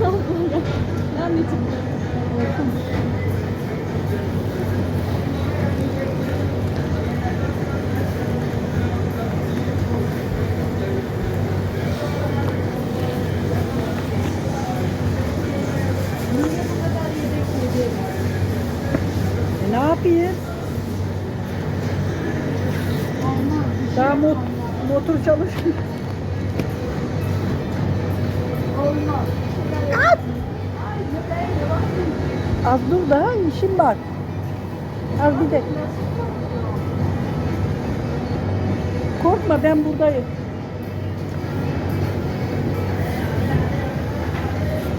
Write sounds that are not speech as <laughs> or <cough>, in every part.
Ben video çekiyorum. Ne anneciğim? E, ne yapayım? Daha mot motor çalışmıyor. At! Az dur daha işim var. Az bir de. Korkma ben buradayım.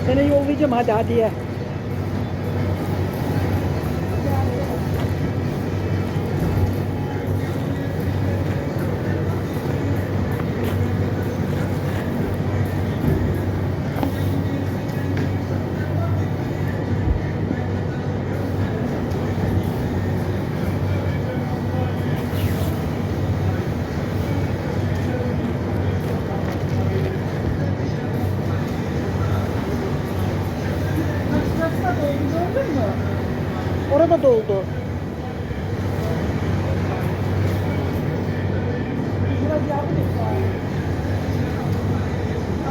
Seni yollayacağım hadi hadi ye. Doldu. Biraz yardım et bari.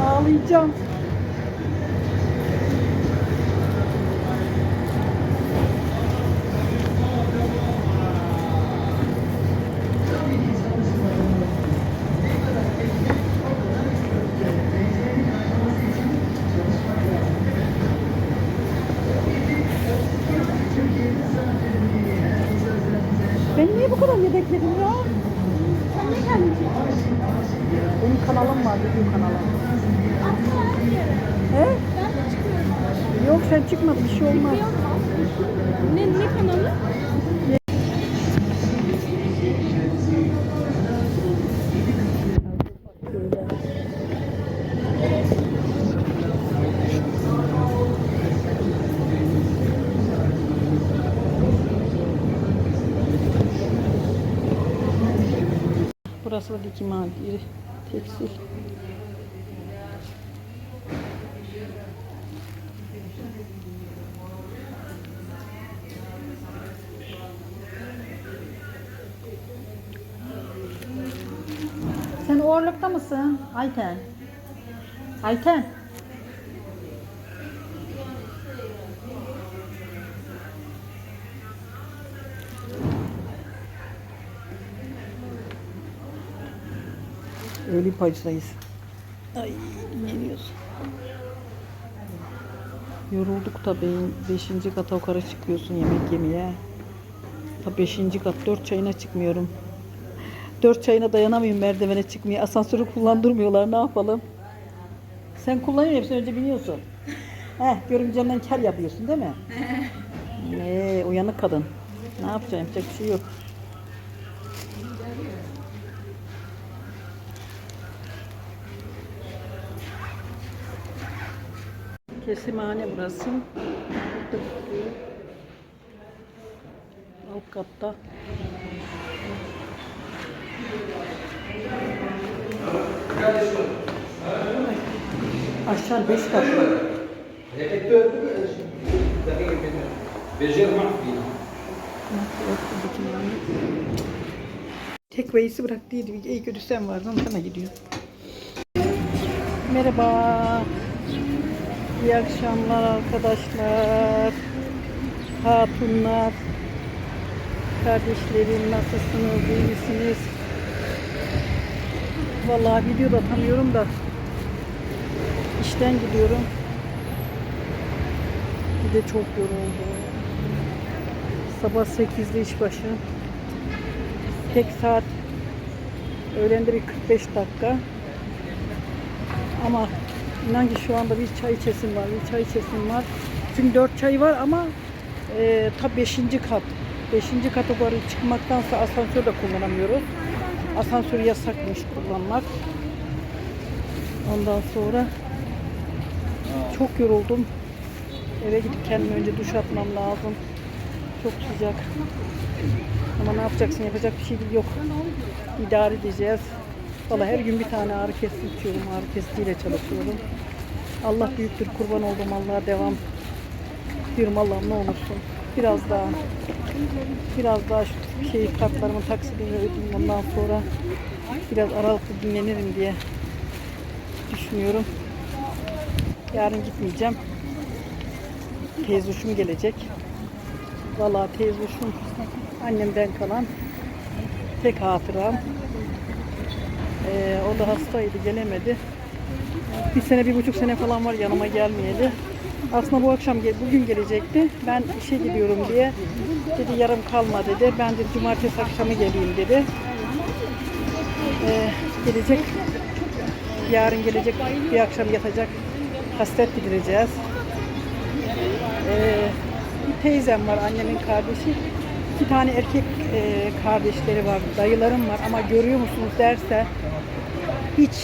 Ağlayacağım. Ben niye bu kadar yedekledim ya? Sen ne kendin çekiyorsun? Benim kanalım var, video kanalım. He? Ben de çıkıyorum. Yok sen çıkma, bir şey olmaz. Ne, ne kanalı? Burası da dikim hali, tekstil. Sen Orluk'ta mısın? Ayten. Ayten. Öğle payızdayız. Ay dinleniyoruz. Yorulduk tabii. Beşinci kata yukarı çıkıyorsun yemek yemeye. Ta beşinci kat dört çayına çıkmıyorum. Dört çayına dayanamıyorum merdivene çıkmaya. Asansörü kullandırmıyorlar ne yapalım? Sen kullanıyor musun? Önce biniyorsun. <laughs> Heh, görümcenden ker yapıyorsun değil mi? <laughs> Ne uyanık kadın. Ne yapacağım? Yapacak bir şey yok. Kesimhane burası. Alt katta. Aşağı beş kat. Tek veyisi bıraktıydı. İyi kötü sen vardın. Sana gidiyor. Merhaba. İyi akşamlar arkadaşlar. Hatunlar. Kardeşlerim nasılsınız? iyi misiniz? Vallahi video da atamıyorum da işten gidiyorum. Bir de çok yoruldum. Sabah 8'de iş başı. Tek saat öğlende bir 45 dakika. Ama inan ki şu anda bir çay içesim var. Bir çay içesim var. Çünkü 4 çay var ama e, ta 5. kat. 5. kata doğru çıkmaktansa asansör de kullanamıyoruz. Asansör yasakmış kullanmak. Ondan sonra çok yoruldum. Eve gidip kendime önce duş atmam lazım. Çok sıcak. Ama ne yapacaksın? Yapacak bir şey yok. İdare edeceğiz. Valla her gün bir tane ağrı kesici içiyorum. Ağrı kesiciyle çalışıyorum. Allah büyüktür kurban oldum Allah'a devam. Diyorum Allah'ım ne olursun. Biraz daha biraz daha şu şey kartlarımın taksidini ödeyeyim ondan sonra biraz aralıklı dinlenirim diye düşünüyorum. Yarın gitmeyeceğim. Teyzuşum gelecek. Vallahi teyzuşum annemden kalan tek hatıram. O hastaydı gelemedi. Bir sene bir buçuk sene falan var yanıma gelmeyeli. Aslında bu akşam bugün gelecekti. Ben işe gidiyorum diye dedi yarım kalma dedi. Ben de cumartesi akşamı geleyim dedi. Ee, gelecek. Yarın gelecek bir akşam yatacak. Hasret gidireceğiz. Ee, bir teyzem var annemin kardeşi. İki tane erkek e, kardeşleri var. Dayılarım var ama görüyor musunuz derse hiç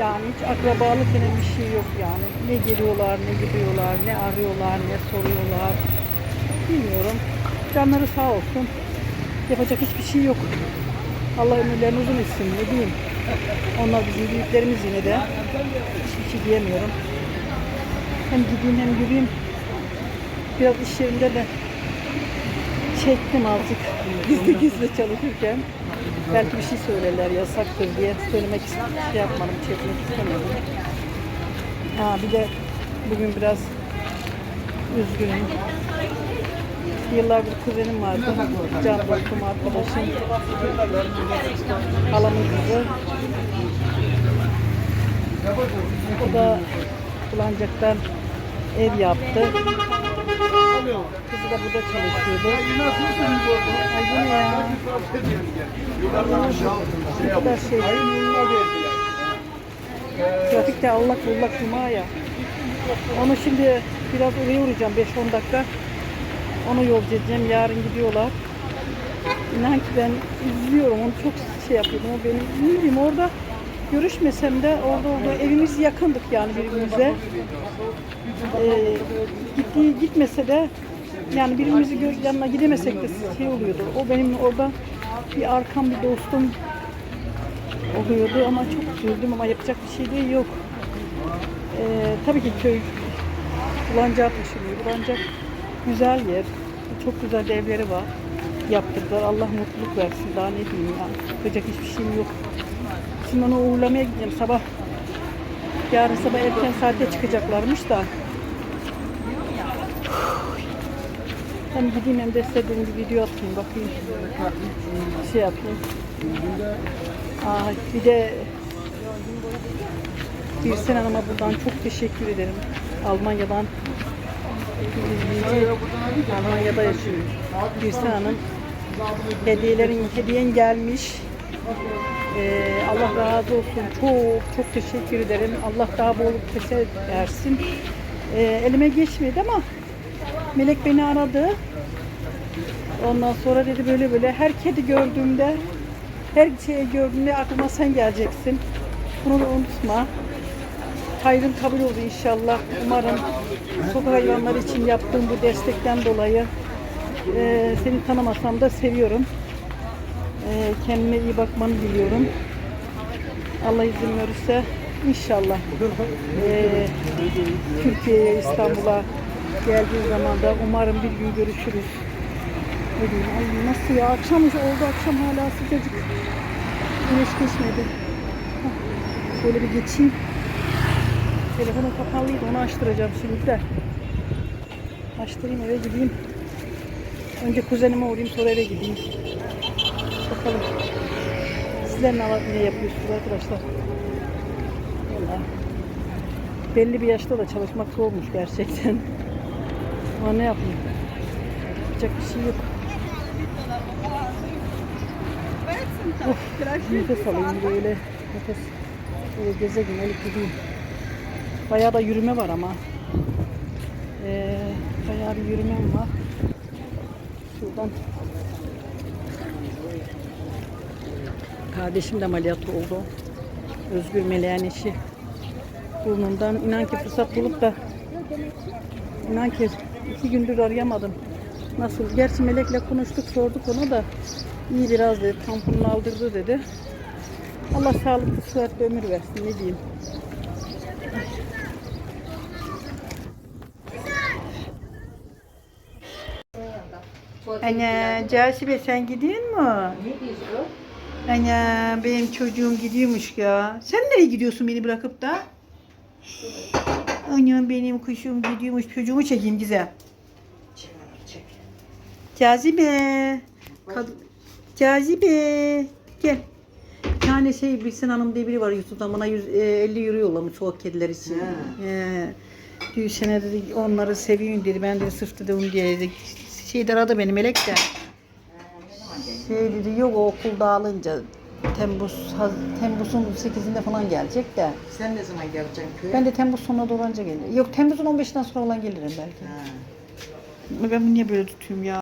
yani hiç akrabalık denen bir şey yok yani. Ne geliyorlar, ne gidiyorlar, ne arıyorlar, ne soruyorlar. Bilmiyorum. Canları sağ olsun. Yapacak hiçbir şey yok. Allah ömürlerini uzun etsin ne diyeyim. Onlar bizim büyüklerimiz yine de. Hiçbir şey diyemiyorum. Hem gideyim hem yürüyeyim. Biraz iş yerinde de çektim azıcık. <laughs> Gizli gizli çalışırken. Belki bir şey söylerler yasaktır diye söylemek şey yapmadım, çekmek istemedim. Ha bir de bugün biraz üzgünüm. Yıllardır kuzenim vardı. Can dostum, arkadaşım. Halamın kızı. O da Bulancak'tan ev yaptı. Kızı da burada çalışıyordu. Ay bu ne ya? Çocuklar şey. Trafikte allak bullak cuma ya. Onu şimdi biraz oraya uğrayacağım 5-10 dakika. Onu yolcu edeceğim. Yarın gidiyorlar. İnan ki ben izliyorum. Onu çok şey yapıyordum. O benim ne bileyim orada görüşmesem de orada orada evimiz yakındık yani birbirimize. Ee, gittiği gitmese de yani birbirimizi gör, yanına gidemesek de şey oluyordu. O benim orada bir arkam bir dostum oluyordu ama çok üzüldüm ama yapacak bir şey de yok. Ee, tabii ki köy Bulancak'a taşınıyor. Bulancak güzel yer. Çok güzel de evleri var. Yaptırdılar. Allah mutluluk versin. Daha ne diyeyim ya. Yapacak hiçbir şeyim yok. Şimdi onu uğurlamaya gideceğim sabah. Yarın sabah erken saatte çıkacaklarmış da. Hem gideyim hem de dedim bir video atayım bakayım. Şey yapayım. Aa, bir de Birsen Hanım'a buradan çok teşekkür ederim. Almanya'dan Almanya'da yaşıyor. Birsen Hanım hediyelerin hediyen gelmiş. Ee, Allah razı olsun. Çok çok teşekkür ederim. Allah daha bol keser versin. Ee, elime geçmedi ama Melek beni aradı. Ondan sonra dedi böyle böyle her kedi gördüğümde her şeyi gördüğümde aklıma sen geleceksin. Bunu da unutma. Hayrın kabul oldu inşallah. Umarım sokak hayvanları için yaptığım bu destekten dolayı eee, seni tanımasam da seviyorum. Eee, kendime iyi bakmanı diliyorum. Allah izin verirse inşallah eee, Türkiye'ye, İstanbul'a geldiği zaman da umarım bir gün görüşürüz. Ne diyeyim, ay nasıl ya akşam oldu akşam hala sıcacık. Güneş geçmedi. Şöyle bir geçeyim. Telefonum kapalıydı onu açtıracağım şimdi de. Açtırayım eve gideyim. Önce kuzenime uğrayayım sonra eve gideyim. Bakalım. Sizler ne, ne yapıyorsunuz arkadaşlar? Vallahi. Belli bir yaşta da çalışmak zormuş gerçekten. Ama ne yapayım? Yapacak bir şey yok. Of, nefes alayım böyle. Nefes. Böyle gezegin olup gideyim. Bayağı da yürüme var ama. Ee, bayağı bir yürümem var. Şuradan. Kardeşim de ameliyatlı oldu. Özgür Meleğen eşi. Burnundan inan ki fırsat bulup da inan ki iki gündür arayamadım. Nasıl? Gerçi Melek'le konuştuk sorduk ona da iyi biraz dedi. Tamponunu aldırdı dedi. Allah sağlıklı sıhhat ve ömür versin ne diyeyim. Ana Casibe sen gidiyor mu? Ana benim çocuğum gidiyormuş ya. Sen nereye gidiyorsun beni bırakıp da? Anam benim kuşum gidiyormuş. Çocuğumu çekeyim güzel. Cazibe. Kad Cazibe. Gel. Bir tane şey Bilsin Hanım diye biri var YouTube'dan bana 100, e, 50 euro yollamış sokak kediler için. Diyor sene dedi onları seviyorum dedi. Ben de sırf dedi onu diye dedi. Şeyde aradı beni Melek de. Şey dedi yok o okul dağılınca Temmuz, Temmuz'un 8'inde falan gelecek de. Sen ne zaman geleceksin köye? Ben de Temmuz sonuna doğru anca gelirim. Yok Temmuz'un 15'inden sonra olan gelirim belki. Ha. Ben niye böyle tutuyorum ya?